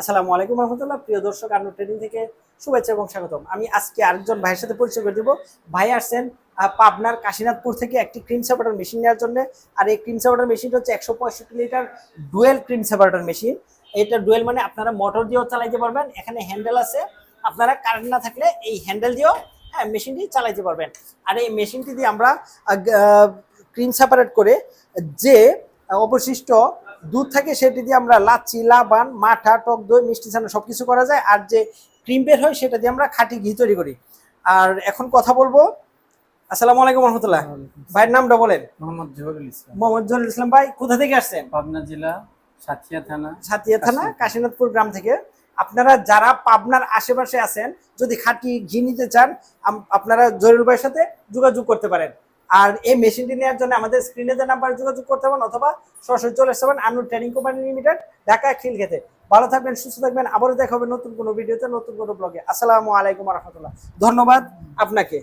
আসসালামু আলাইকুম রহমতুল্লাহ। প্রিয় দর্শক আন্নু ট্রেডিং থেকে শুভেচ্ছা এবং স্বাগতম। আমি আজকে আরেকজন ভাইয়ের সাথে পরিচয় করে দিব। ভাই আসছেন পাবনার কাশীনাথপুর থেকে একটি ক্রিম সেপারেটর মেশিন নেওয়ার জন্য। আর এই ক্রিম সেপারেটর মেশিনটা হচ্ছে একশো পঁয়ষট্টি litre dual cream separator machine. এটা ডুয়েল মানে আপনারা মোটর দিয়েও চালাইতে পারবেন, এখানে হ্যান্ডেল আছে। আপনারা কারেন্ট না থাকলে এই হ্যান্ডেল দিয়েও হ্যাঁ মেশিনটি চালাইতে পারবেন। আর এই মেশিনটি দিয়ে আমরা ক্রিম সেপারেট করে যে অবশিষ্ট দুধ থাকে সেটি দিয়ে আমরা লাচ্ছি লাবান মাঠা টক দই মিষ্টি ছানা সব কিছু করা যায়। আর যে ক্রিম বের হয় সেটা দিয়ে আমরা খাঁটি ঘি তৈরি করি। আর এখন কথা বলব। আসসালামু আলাইকুম রহমতুল্লাহ। ভাইয়ের নামটা বলেন। মোহাম্মদ জহুরুল ইসলাম। মোহাম্মদ জহুরুল ইসলাম ভাই কোথা থেকে আসছেন? পাবনা জেলা সাথিয়া থানা। সাতিয়া থানা কাশীনাথপুর গ্রাম থেকে। আপনারা যারা পাবনার আশেপাশে আছেন যদি খাঁটি ঘি নিতে চান আপনারা জরুল ভাইয়ের সাথে যোগাযোগ করতে পারেন। আর এই মেশিনটি নেওয়ার জন্য আমাদের স্ক্রিনে যে নাম্বার যোগাযোগ করতে পারেন অথবা সরাসরি চলে আসতে পারেন Anu training company limited, Dhaka খিলখেতে ভালো থাকবেন, সুস্থ থাকবেন। আবারও দেখা হবে নতুন কোনো ভিডিওতে, নতুন কোনো ব্লগে আসসালামু আলাইকুম রহমতুল্লাহ। ধন্যবাদ আপনাকে।